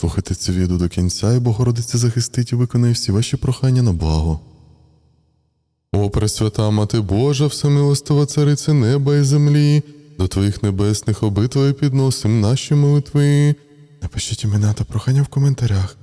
Слухайте це відео до кінця, і Богородиця захистить і виконає всі ваші прохання на благо. О, Пресвята Мати Божа, всемилостива цариця неба і землі, до твоїх небесних обителей підносим наші молитви. Напишіть імена та прохання в коментарях.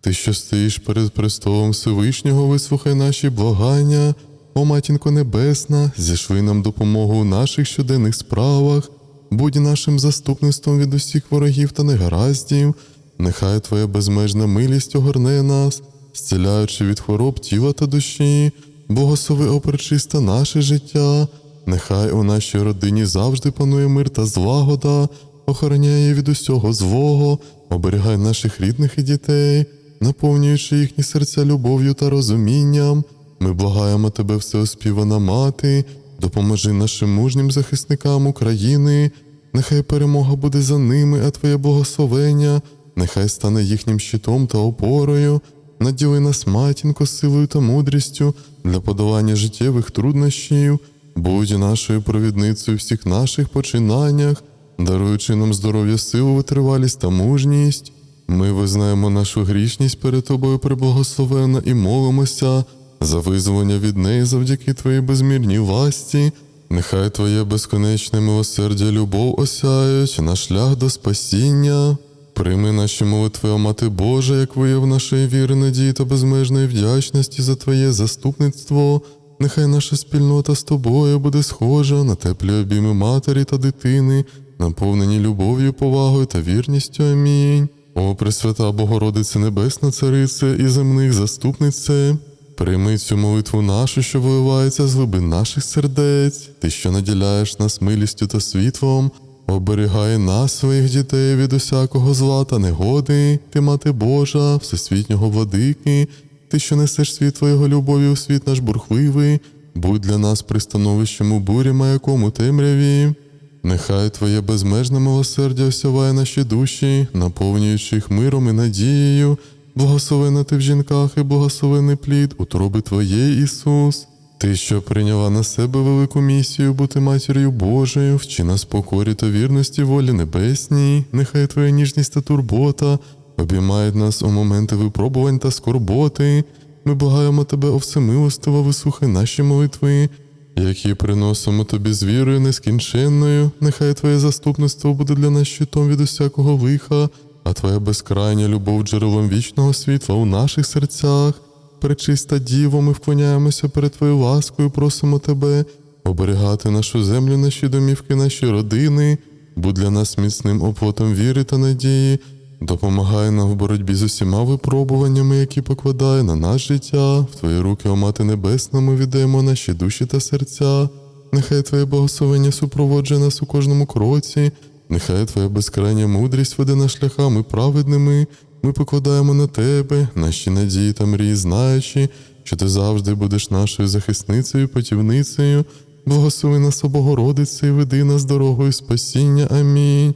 Ти, що стоїш перед престолом Всевишнього, вислухай наші благання. О, матінко Небесна, зішли нам допомогу у наших щоденних справах, будь нашим заступництвом від усіх ворогів та негараздів. Нехай Твоя безмежна милість огорне нас, зціляючи від хвороб тіла та душі, благослови опричиста наше життя. Нехай у нашій родині завжди панує мир та злагода, охороняє від усього злого, оберігай наших рідних і дітей, наповнюючи їхні серця любов'ю та розумінням. Ми благаємо тебе, всеоспівана мати, допоможи нашим мужнім захисникам України. Нехай перемога буде за ними, а Твоє благословення, нехай стане їхнім щитом та опорою. Наділи нас, матінко, силою та мудрістю для подолання життєвих труднощів, будь нашою провідницею в всіх наших починаннях, даруючи нам здоров'я, силу, витривалість та мужність. Ми визнаємо нашу грішність перед тобою приблагословена і молимося за визволення від неї завдяки Твоїй безмірній ласті. Нехай Твоє безконечне милосердя, любов осяють наш шлях до спасіння. Прийми наші молитви, о Мати Божа, як вияв нашої віри, надії та безмежної вдячності за Твоє заступництво. Нехай наша спільнота з тобою буде схожа на теплі обійми матері та дитини, наповнені любов'ю, повагою та вірністю. Амінь. О, Пресвята Богородице Небесна Царице і земних заступнице, прийми цю молитву нашу, що виливається з глибин наших сердець, ти, що наділяєш нас милістю та світлом, оберігай нас, своїх дітей від усякого зла та негоди, ти, мати Божа, всесвітнього владики, ти, що несеш світло Його любові у світ наш бурхливий, будь для нас пристановищем у бурі маякому темряві. Нехай Твоє безмежне милосердя осяває наші душі, наповнюючи їх миром і надією, благословена ти в жінках і благословений плід утроби Твоєї, Ісус. Ти, що прийняла на себе велику місію бути матір'ю Божою, вчи нас покорі та вірності волі небесній, нехай Твоя ніжність та турбота обіймають нас у моменти випробувань та скорботи. Ми благаємо Тебе, о всемилостива, вислухай наші молитви, які приносимо тобі з вірою нескінченною, нехай Твоє заступництво буде для нас щитом від усякого лиха, а Твоя безкрайня любов джерелом вічного світла у наших серцях. Пречиста Діво, ми вклоняємося перед Твоєю ласкою, просимо Тебе оберігати нашу землю, наші домівки, наші родини, будь для нас міцним оплотом віри та надії, допомагай нам в боротьбі з усіма випробуваннями, які покладає на нас життя. В Твої руки, о Мати Небесна, ми віддаємо наші душі та серця. Нехай Твоє благословення супроводжує нас у кожному кроці, нехай Твоя безкрайня мудрість веде нас шляхами праведними. Ми покладаємо на Тебе наші надії та мрії, знаючи, що Ти завжди будеш нашою захисницею, путівницею. Благослови нас, Богородице, і веди нас дорогою спасіння. Амінь.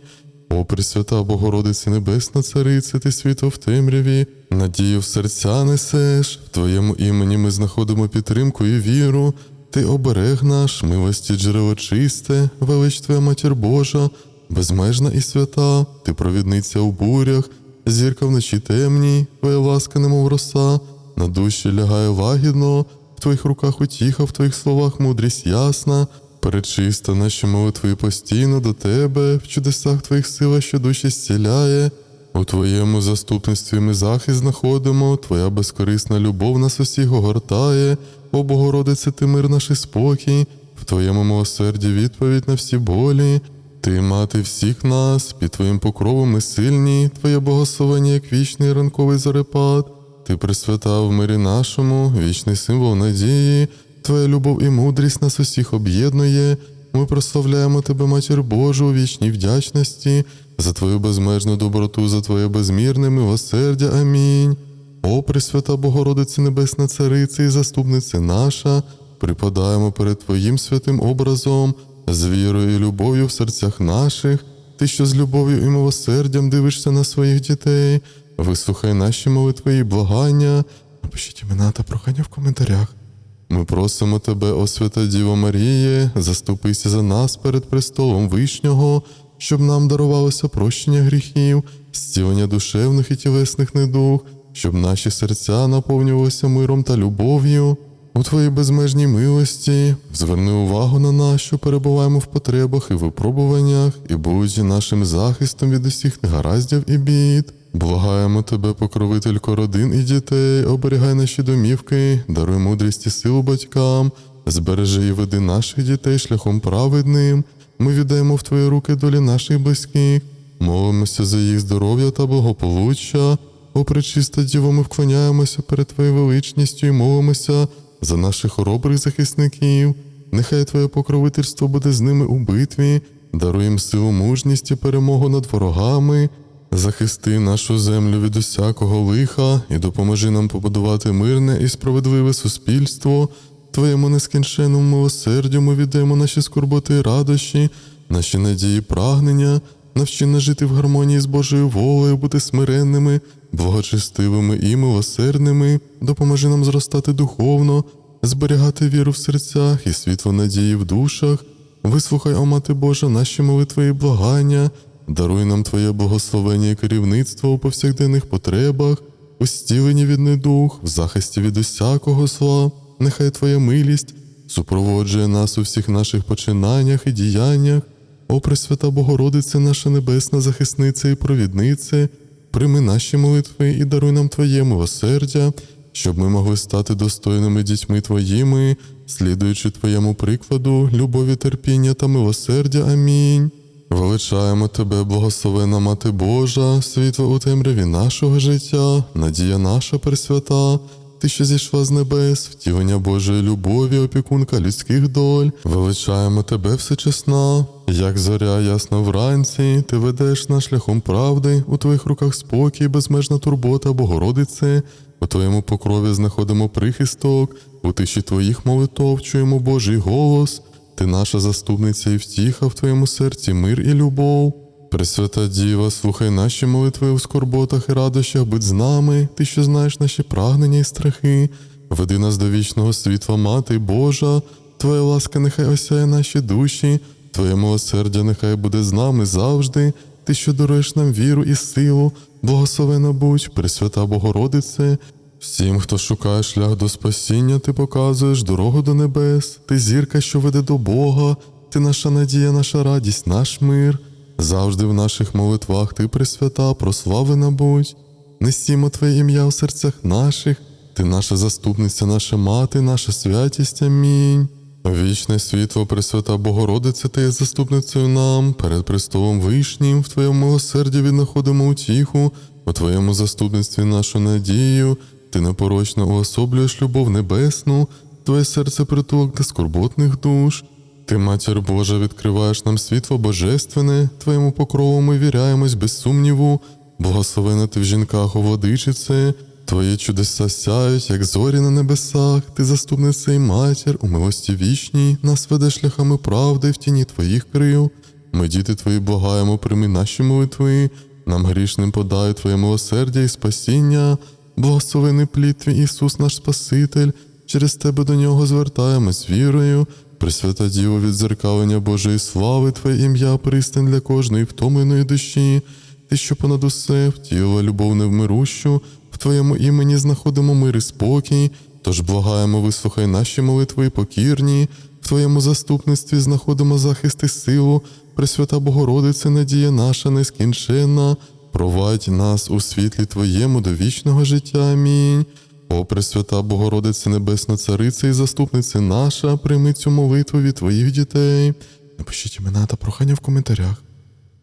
О, Пресвята Богородице Небесна Царице, ти світло в темряві, надію в серця несеш, в Твоєму імені ми знаходимо підтримку і віру. Ти оберег наш, милості джерело чисте, велич Твоя Матір Божа, безмежна і свята, ти провідниця у бурях, зірка вночі темній, Твоя ласка, немов роса, на душі лягає лагідно, в Твоїх руках утіха, в Твоїх словах мудрість ясна, перечиста наші молитви постійно до Тебе, в чудесах Твоїх сила, що душі зціляє. У Твоєму заступництві ми захист знаходимо, Твоя безкорисна любов нас усіх огортає, о Богородице, ти мир наш і спокій, в Твоєму милосерді відповідь на всі болі. Ти, мати всіх нас, під Твоїм покровом ми сильні, Твоє благословення, як вічний ранковий зарепад. Ти присвята в мирі нашому, вічний символ надії, Твоя любов і мудрість нас усіх об'єднує. Ми прославляємо Тебе, Матір Божу, у вічній вдячності, за Твою безмежну доброту, за Твоє безмірне милосердя. Амінь. О, Пресвята Богородице Небесна Царице і заступниця наша, припадаємо перед Твоїм святим образом, з вірою і любов'ю в серцях наших, Ти, що з любов'ю і милосердям дивишся на своїх дітей, вислухай наші молитви і благання. Напишіть імена та прохання в коментарях. Ми просимо Тебе, о свята Діво Маріє, заступися за нас перед престолом Вишнього, щоб нам дарувалося прощення гріхів зцілення душевних і тілесних недуг, щоб наші серця наповнювалися миром та любов'ю. У твоїй безмежній милості зверни увагу на нас, що перебуваємо в потребах і випробуваннях, і будь нашим захистом від усіх негараздів і бід. Благаємо тебе, покровителько родин і дітей, оберігай наші домівки, даруй мудрість і силу батькам, збережи і веди наших дітей шляхом праведним. Ми віддаємо в твої руки долі наших близьких, молимося за їх здоров'я та благополуччя. О, пречиста Діво, ми вклоняємося перед Твоєю величністю і молимося за наших хоробрих захисників. Нехай Твоє покровительство буде з ними у битві, даруй їм силу, мужність і перемогу над ворогами. Захисти нашу землю від усякого лиха і допоможи нам побудувати мирне і справедливе суспільство. Твоєму нескінченному милосердю ми віддаємо наші скорботи і радощі, наші надії, і прагнення, навчи жити в гармонії з Божою волею, бути смиренними, благочестивими і милосердними, допоможи нам зростати духовно, зберігати віру в серцях і світло надії в душах. Вислухай, о Мати Божа, наші молитви і благання, даруй нам Твоє благословення і керівництво у повсякденних потребах, у стіленні від недух, в захисті від усякого зла. Нехай Твоя милість супроводжує нас у всіх наших починаннях і діяннях. О Пресвята Богородице, наша небесна захисниця і провідниця, прийми наші молитви і даруй нам Твоє милосердя, щоб ми могли стати достойними дітьми Твоїми, слідуючи Твоєму прикладу, любові, терпіння та милосердя. Амінь. Величаємо Тебе, благословена Мати Божа, світло у темряві нашого життя, надія наша пресвята. Ти, що зійшла з небес, втілення Божої любові, опікунка людських доль, величаємо тебе всечесна, як зоря ясна вранці, ти ведеш нас шляхом правди, у твоїх руках спокій, безмежна турбота, Богородице, у твоєму покрові знаходимо прихисток, у тиші твоїх молитов чуємо Божий голос. Ти наша заступниця і втіха в твоєму серці мир і любов. Пресвята Діва, слухай наші молитви у скорботах і радощах, будь з нами, ти, що знаєш наші прагнення і страхи, веди нас до вічного світла, Мати Божа, Твоя ласка нехай осяє наші душі, Твоє милосердя нехай буде з нами завжди, ти, що даруєш нам віру і силу, благословена будь, Пресвята Богородице, Всім, хто шукає шлях до спасіння, ти показуєш дорогу до небес, ти зірка, що веде до Бога, ти наша надія, наша радість, наш мир. Завжди в наших молитвах ти пресвята, прославлена будь. Несімо Твоє ім'я у серцях наших, ти наша заступниця, наша мати, наша святість. Амінь. Вічне світло, Пресвята Богородице, ти є заступницею нам, перед престолом вишнім, в Твоєму милосерді віднаходимо утіху, у Твоєму заступництві нашу надію, ти непорочно уособлюєш любов небесну, Твоє серце притулок до скорботних душ. Ти, матір Божа, відкриваєш нам світло божественне, Твоєму покрову ми віряємось без сумніву, благословена ти в жінках у водичице, Твої чудеса сяють, як зорі на небесах, ти заступниця і матір, у милості вічній, нас веде шляхами правди в тіні Твоїх крил. Ми, діти Твої, благаємо, прийми наші молитви, нам грішним подай Твоє милосердя і спасіння, благословений плід Твій Ісус, наш Спаситель, через Тебе до нього звертаємось вірою. Пресвята Діво, відзеркалення Божої слави, Твоє ім'я пристань для кожної втомленої душі, ти, що понад усе втілила любов невмирущу, в Твоєму імені знаходимо мир і спокій, тож благаємо, вислухай наші молитви покірні, в Твоєму заступництві знаходимо захист і силу, Пресвята Богородице, надія наша нескінченна, провадь нас у світлі Твоєму до вічного життя. Амінь. О, Пресвята Богородице Небесна Цариця і заступниця наша, прийми цю молитву від Твоїх дітей. Напишіть імена та прохання в коментарях.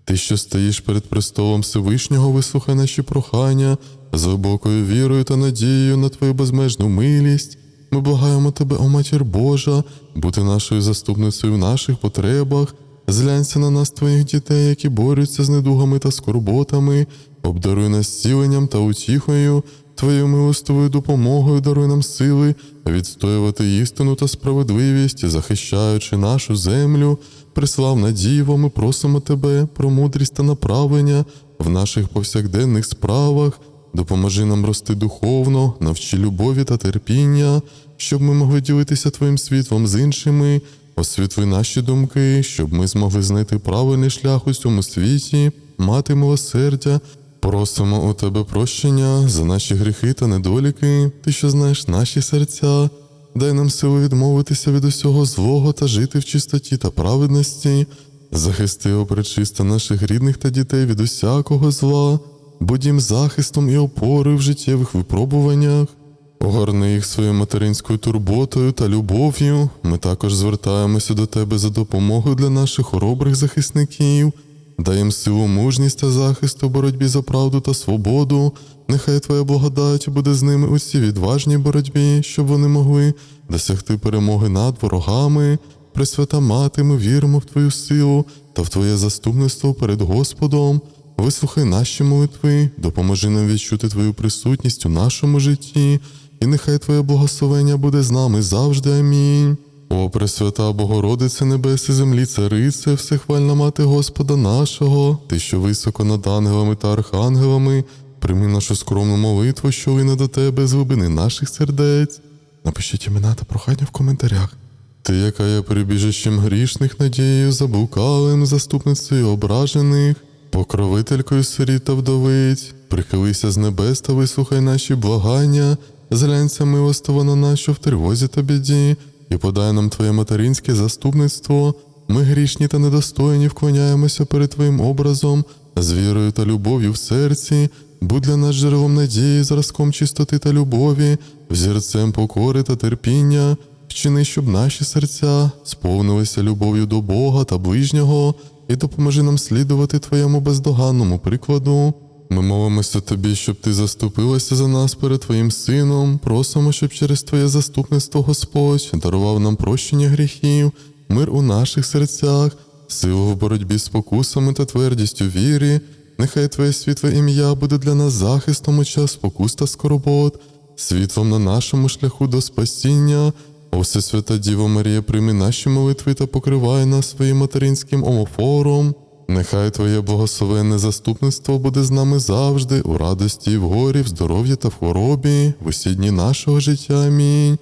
Ти, що стоїш перед престолом Всевишнього, вислухай наші прохання з глибокою вірою та надією на Твою безмежну милість. Ми благаємо Тебе, о Матір Божа, бути нашою заступницею в наших потребах. Зглянься на нас, Твоїх дітей, які борються з недугами та скорботами, обдаруй нас зціленням та утіхою, Твоєю милостивою допомогою даруй нам сили відстоювати істину та справедливість, захищаючи нашу землю. Приславна Діво, ми просимо Тебе про мудрість та направлення в наших повсякденних справах. Допоможи нам рости духовно, навчи любові та терпіння, щоб ми могли ділитися Твоїм світлом з іншими, освітли наші думки, щоб ми змогли знайти правильний шлях у цьому світі, мати милосердя, Просимо у тебе прощення за наші гріхи та недоліки, ти, що знаєш наші серця. Дай нам силу відмовитися від усього злого та жити в чистоті та праведності. Захисти, о наших рідних та дітей від усякого зла, будь їм захистом і опорою в життєвих випробуваннях. Огорни їх своєю материнською турботою та любов'ю. Ми також звертаємося до тебе за допомогою для наших хоробрих захисників. Дай їм силу, мужність та захист у боротьбі за правду та свободу. Нехай Твоя благодать буде з ними у цій відважній боротьбі, щоб вони могли досягти перемоги над ворогами. Пресвята мати, ми віримо в Твою силу та в Твоє заступництво перед Господом. Вислухай наші молитви, допоможи нам відчути Твою присутність у нашому житті, і нехай Твоє благословення буде з нами завжди. Амінь. О, Пресвята Богородице Небеси, землі, царице, всехвальна мати Господа нашого, ти, що високо над ангелами та архангелами, прийми нашу скромну молитву, що вина до тебе з глибини наших сердець. Напишіть імена та прохання в коментарях. Ти, яка є прибіжищем грішних надією, заблукалим, заступницею ображених, покровителькою сиріт та вдовиць, прихилися з небес та вислухай наші благання, зглянься милостиво на що в тривозі та біді, і подай нам Твоє материнське заступництво. Ми грішні та недостойні вклоняємося перед Твоїм образом, з вірою та любов'ю в серці, будь для нас джерелом надії, зразком чистоти та любові, взірцем покори та терпіння. Вчини, щоб наші серця сповнилися любов'ю до Бога та ближнього, і допоможи нам слідувати Твоєму бездоганному прикладу. Ми молимося Тобі, щоб Ти заступилася за нас перед Твоїм Сином. Просимо, щоб через Твоє заступництво Господь дарував нам прощення гріхів, мир у наших серцях, силу в боротьбі з спокусами та твердістю вірі. Нехай Твоє світле ім'я буде для нас захистом у час спокус та скорбот, світлом на нашому шляху до спасіння. О Всесвята Діво Марія, прийми наші молитви та покривай нас своїм материнським омофором. Нехай Твоє благословенне заступництво буде з нами завжди, у радості в горі, в здоров'ї та в хворобі, в усі дні нашого життя. Амінь.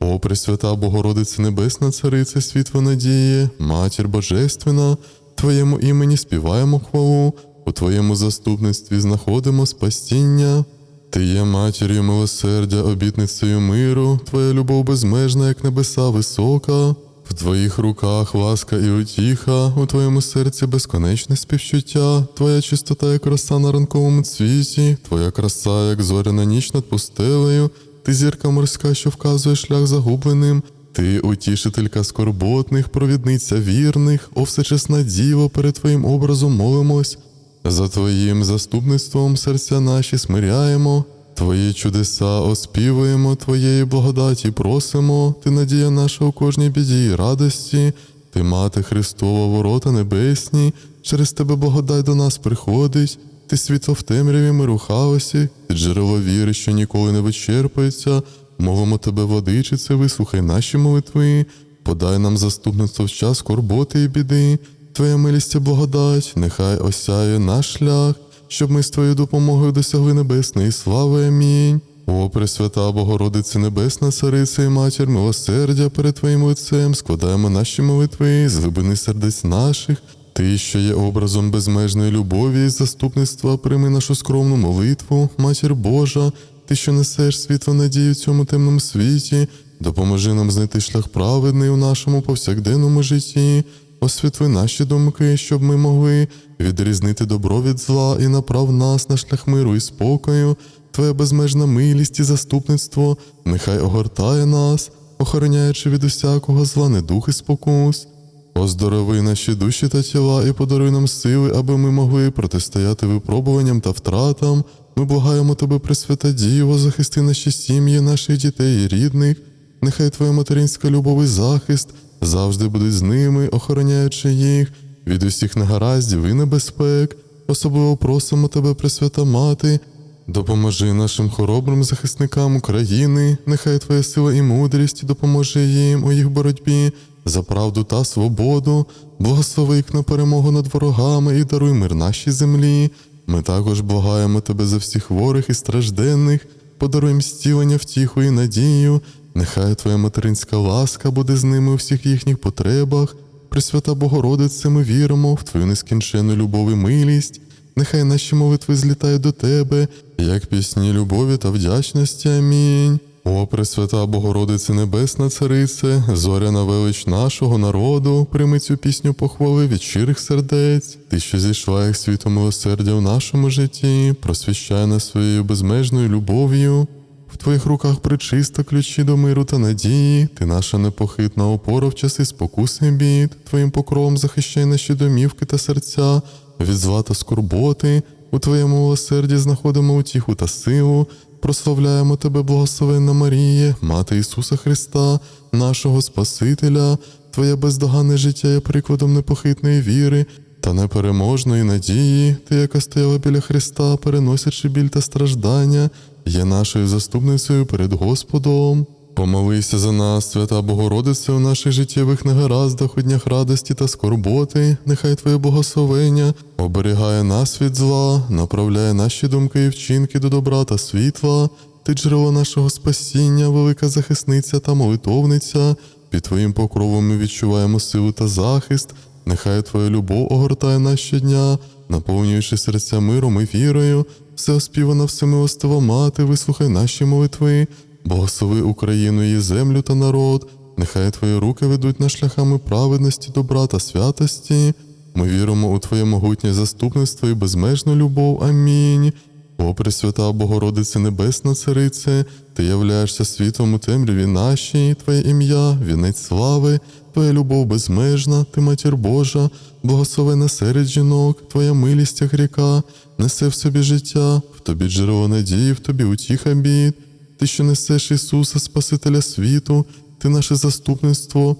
О, Пресвята Богородице Небесна, Царице, світло надії, Матір Божественна, Твоєму імені співаємо хвалу, у Твоєму заступництві знаходимо спасіння. Ти є матір'ю милосердя, обітницею миру, Твоя любов безмежна, як небеса висока. В Твоїх руках ласка і утіха, у Твоєму серці безконечне співчуття, Твоя чистота, як роса на ранковому цвіті, Твоя краса, як зоряна ніч над пустелею, Ти зірка морська, що вказує шлях загубленим, Ти утішителька скорботних, провідниця вірних, о всечесна діво, перед Твоїм образом молимось. За Твоїм заступництвом серця наші смиряємо, Твої чудеса оспівуємо, Твоєї благодаті просимо, Ти надія наша у кожній біді і радості, Ти мати Христова, ворота небесні, через Тебе благодать до нас приходить, Ти світло в темряві мир у хаосі, Ти джерело віри, що ніколи не вичерпується, мовимо Тебе, владичице, вислухай наші молитви, подай нам заступництво в час скорботи і біди. Твоя милість і благодать, нехай осяє наш шлях, щоб ми з Твоєю допомогою досягли небесної слави. Амінь. О, Пресвята Богородице Небесна, Цариця і Матір милосердя перед Твоїм лицем, складаємо наші молитви з глибини сердець наших. Ти, що є образом безмежної любові і заступництва, прийми нашу скромну молитву, Матір Божа, Ти, що несеш світло надію в цьому темному світі, допоможи нам знайти шлях праведний у нашому повсякденному житті. Освітли наші думки, щоб ми могли відрізнити добро від зла і направ нас на шлях миру і спокою. Твоя безмежна милість і заступництво нехай огортає нас, охороняючи від усякого зла недух і спокус. Оздорови наші душі та тіла і подаруй нам сили, аби ми могли протистояти випробуванням та втратам. Ми благаємо тебе, Пресвята Діво, захисти наші сім'ї, наших дітей і рідних. Нехай Твоя материнська любов і захист завжди будуть з ними, охороняючи їх від усіх негараздів і небезпек. Особливо просимо тебе, Пресвята Мати, допоможи нашим хоробрим захисникам України, нехай Твоя сила і мудрість допоможе їм у їх боротьбі за правду та свободу, благослови їх на перемогу над ворогами і даруй мир нашій землі. Ми також благаємо тебе за всіх хворих і стражденних, подаруй їм зцілення, втіху і надію. Нехай Твоя материнська ласка буде з ними у всіх їхніх потребах. Пресвята Богородице, ми віримо в Твою нескінченну любов і милість. Нехай наші молитви злітають до тебе, як пісні любові та вдячності. Амінь. О, Пресвята Богородице Небесна Царице, зоряна велич нашого народу, прийми цю пісню похвали від щирих сердець, ти, що зійшла як світло милосердя в нашому житті, просвіщай нас своєю безмежною любов'ю. В твоїх руках причиста ключі до миру та надії, ти наша непохитна опора в часи спокуси бід, твоїм покровом захищай наші домівки та серця, від зла та скорботи, у твоєму милосерді знаходимо утіху та силу, прославляємо тебе, благословенна Маріє, Мати Ісуса Христа, нашого Спасителя, Твоє бездоганне життя є прикладом непохитної віри та непереможної надії, ти, яка стояла біля Христа, переносячи біль та страждання, є нашою заступницею перед Господом. Помолися за нас, свята Богородице, у наших життєвих негараздах, у днях радості та скорботи, нехай Твоє благословення оберігає нас від зла, направляє наші думки і вчинки до добра та світла, ти джерело нашого спасіння, велика захисниця та молитовниця. Під Твоїм покровом ми відчуваємо силу та захист. Нехай Твоя любов огортає нас щодня, наповнюючи серця миром і вірою, все оспівана всемилостива мати, вислухай наші молитви, благослови Україну, її землю та народ. Нехай Твої руки ведуть нас шляхами праведності, добра та святості. Ми віримо у Твоє могутнє заступництво і безмежну любов. Амінь. О, Пресвята Богородице Небесна Царице, Ти являєшся світом у темряві нашій, Твоє ім'я, вінець слави, Твоя любов безмежна, Ти матір Божа, благословена серед жінок, Твоя милість, як ріка, несе в собі життя, в тобі джерело надії, в тобі утіха бід. Ти, що несеш Ісуса, Спасителя світу, Ти наше заступництво,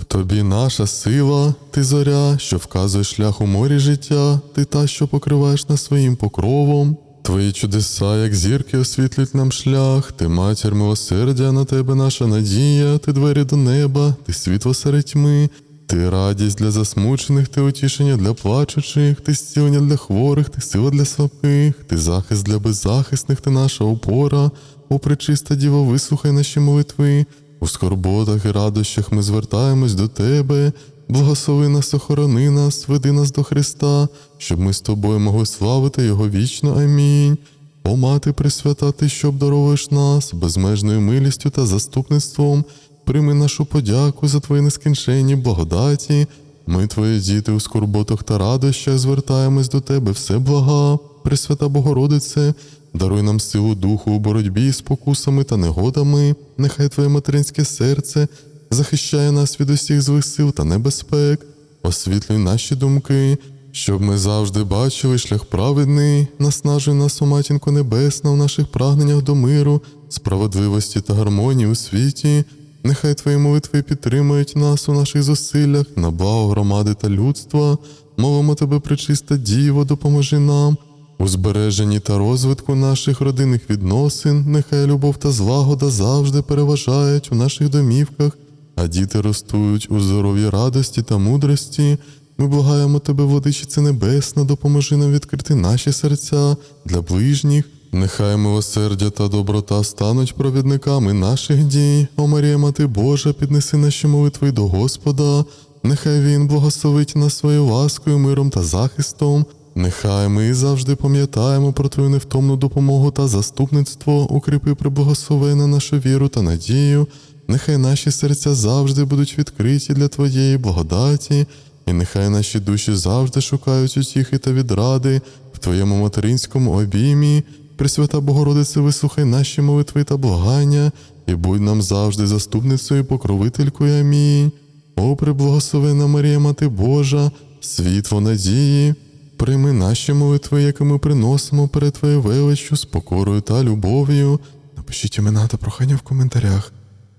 в тобі наша сила, ти зоря, що вказує шлях у морі життя, ти та, що покриваєш нас своїм покровом. Твої чудеса, як зірки, освітлюють нам шлях, ти матір милосердя, на тебе наша надія, ти двері до неба, ти світло серед тьми, ти радість для засмучених, ти утішення для плачучих, ти зцілення для хворих, ти сила для слабких, ти захист для беззахисних, ти наша опора. О, пречиста діво, вислухай наші молитви. У скорботах і радощах ми звертаємось до тебе. Благослови нас, охорони нас, веди нас до Христа, щоб ми з тобою могли славити Його вічно. Амінь. О, мати Пресвята, ти що обдаровуєш нас безмежною милістю та заступництвом. Прийми нашу подяку за твої нескінченні благодаті. Ми, твої діти, у скорботах та радощах звертаємось до тебе все блага. Пресвята Богородице, даруй нам силу духу у боротьбі з покусами та негодами. Нехай Твоє материнське серце захищає нас від усіх злих сил та небезпек, освітлюй наші думки, щоб ми завжди бачили шлях праведний, наснажуй нас, о матінко небесна, в наших прагненнях до миру, справедливості та гармонії у світі. Нехай Твої молитви підтримують нас у наших зусиллях на благо громади та людства. Молимо Тебе, пречиста Діво, допоможи нам. У збереженні та розвитку наших родинних відносин, нехай любов та злагода завжди переважають у наших домівках, а діти ростуть у здоров'ї радості та мудрості. Ми благаємо тебе, владичице небесна, допоможи нам відкрити наші серця для ближніх. Нехай милосердя та доброта стануть провідниками наших дій. О Марія, Мати Божа, піднеси наші молитви до Господа. Нехай Він благословить нас своєю ласкою, миром та захистом. Нехай ми завжди пам'ятаємо про Твою невтомну допомогу та заступництво, укріпи приблагословена нашу віру та надію. Нехай наші серця завжди будуть відкриті для Твоєї благодаті, і нехай наші душі завжди шукають утіхи та відради в Твоєму материнському обіймі. Пресвята Богородице, вислухай наші молитви та благання, і будь нам завжди заступницею покровителькою. Амінь. О, преблагословена Марія, Мати Божа, світло надії. Прийми наші молитви, які ми приносимо перед Твоєю величчю, з покорою та любов'ю. Напишіть імена та прохання в коментарях.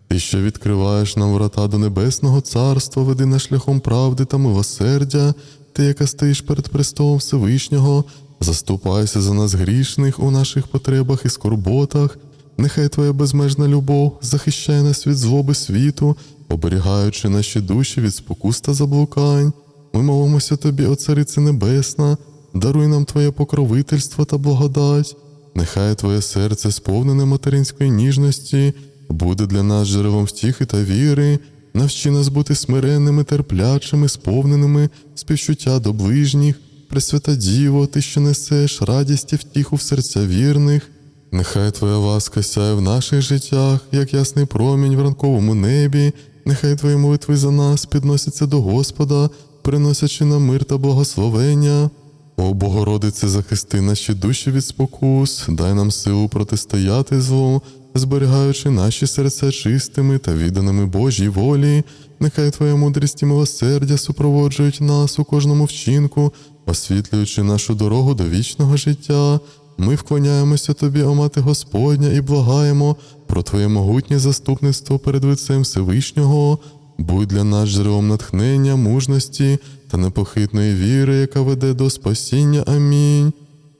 Ти, що відкриваєш нам врата до Небесного Царства, веди нас шляхом правди та милосердя, ти, яка стоїш перед престолом Всевишнього, заступайся за нас грішних у наших потребах і скорботах. Нехай Твоя безмежна любов захищає нас від злоби світу, оберігаючи наші душі від спокус та заблукань. Ми молимося Тобі, о Царице Небесна, даруй нам Твоє покровительство та благодать. Нехай Твоє серце, сповнене материнської ніжності, буде для нас джерелом втіхи та віри, навчи нас бути смиренними, терплячими, сповненими співчуття до ближніх. Пресвята Діво, ти, що несеш радість і втіху в серця вірних. Нехай Твоя ласка сяє в наших життях, як ясний промінь в ранковому небі. Нехай Твої молитви за нас підносяться до Господа, приносячи нам мир та благословення. О Богородице, захисти наші душі від спокус, дай нам силу протистояти злу, зберігаючи наші серця чистими та відданими Божій волі. Нехай Твоя мудрість і милосердя супроводжують нас у кожному вчинку, освітлюючи нашу дорогу до вічного життя. Ми вклоняємося Тобі, о Мати Господня, і благаємо про Твоє могутнє заступництво перед лицем Всевишнього. Будь для нас джерелом натхнення, мужності та непохитної віри, яка веде до спасіння. Амінь.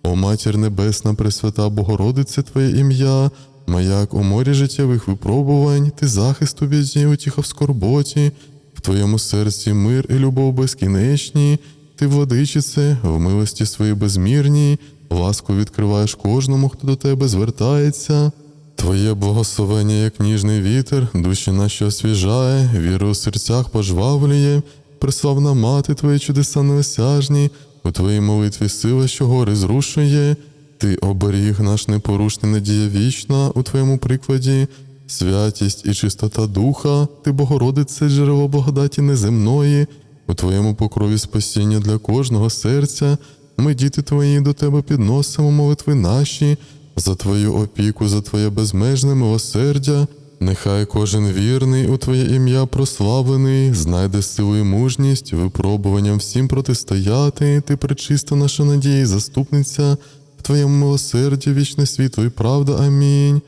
О Матір Небесна, Пресвята Богородице Твоє ім'я, маяк у морі життєвих випробувань, ти захист у біді, утіха в скорботі, в Твоєму серці мир і любов безкінечні, ти, владичице, в милості своїй безмірній, ласку відкриваєш кожному, хто до тебе звертається. Твоє благословення, як ніжний вітер, душі наші освіжає, віру у серцях пожвавлює, преславна мати Твої чудеса неосяжні, у Твоїй молитві сила, що гори зрушує, Ти оберіг наш непорушний надія вічна у Твоєму прикладі, святість і чистота духа, Ти, Богородице, джерело благодаті неземної, у Твоєму покрові спасіння для кожного серця. Ми, діти Твої, до Тебе підносимо молитви наші, за Твою опіку, за Твоє безмежне милосердя. Нехай кожен вірний у Твоє ім'я прославлений, знайде силу і мужність, випробуванням всім протистояти, Ти пречиста наша надія і заступниця, Твоєму милосерді вічне світло і правда. Амінь.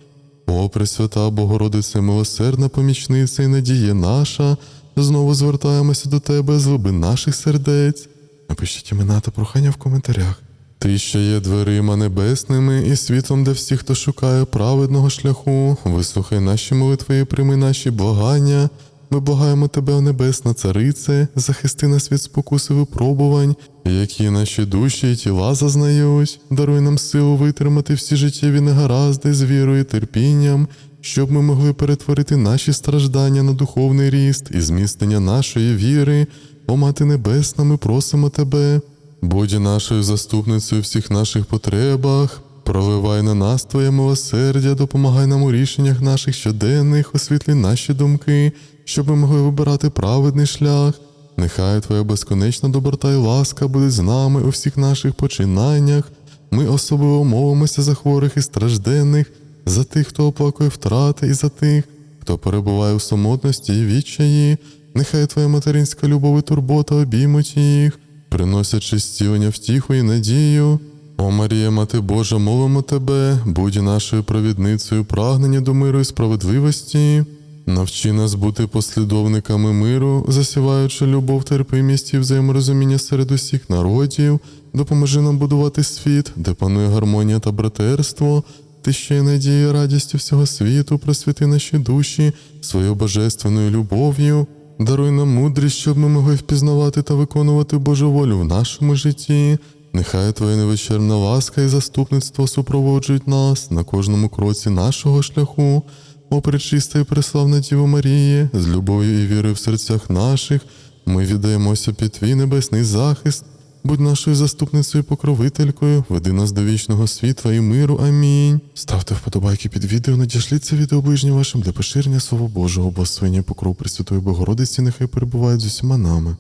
О, Пресвята Богородице, милосердна помічниця і надія наша, знову звертаємося до Тебе з глибин наших сердець. Напишіть імена та прохання в коментарях. Ти, що є дверима небесними і світлом для всіх, хто шукає праведного шляху, вислухай наші молитви і прийми наші благання. Ми благаємо тебе, небесна царице, захисти нас від спокуси випробувань, які наші душі і тіла зазнають, даруй нам силу витримати всі життєві негаразди з вірою і терпінням, щоб ми могли перетворити наші страждання на духовний ріст і зміцнення нашої віри. О Мати Небесна, ми просимо тебе. Будь нашою заступницею всіх наших потребах, проливай на нас Твоє милосердя, допомагай нам у рішеннях наших щоденних, освітлі наші думки, щоб ми могли вибирати праведний шлях. Нехай Твоя безконечна доброта і ласка буде з нами у всіх наших починаннях. Ми особливо мовимося за хворих і стражденних, за тих, хто оплакує втрати, і за тих, хто перебуває у самотності і відчаї. Нехай Твоя материнська любов і турбота обіймуть їх приносячи зцілення втіху і надію. О Марія, Мати Божа, молимо Тебе, будь нашою провідницею прагнення до миру і справедливості. Навчи нас бути послідовниками миру, засіваючи любов, терпимість і взаєморозуміння серед усіх народів, допоможи нам будувати світ, де панує гармонія та братерство. Ти ще й надія і радістю всього світу, просвіти наші душі своєю божественною любов'ю. Даруй нам мудрість, щоб ми могли впізнавати та виконувати Божу волю в нашому житті. Нехай Твоя невичерпна ласка і заступництво супроводжують нас на кожному кроці нашого шляху. О, пречиста і преславна Діво Марії, з любов'ю і вірою в серцях наших, ми віддаємося під Твій небесний захист. Будь нашою заступницею і покровителькою, веди нас до вічного світла і миру. Амінь. Ставте вподобайки під відео, надішліть це відео ближнім вашим для поширення Слова Божого, благословення покров Пресвятої Богородиці, нехай перебувають з усіма нами.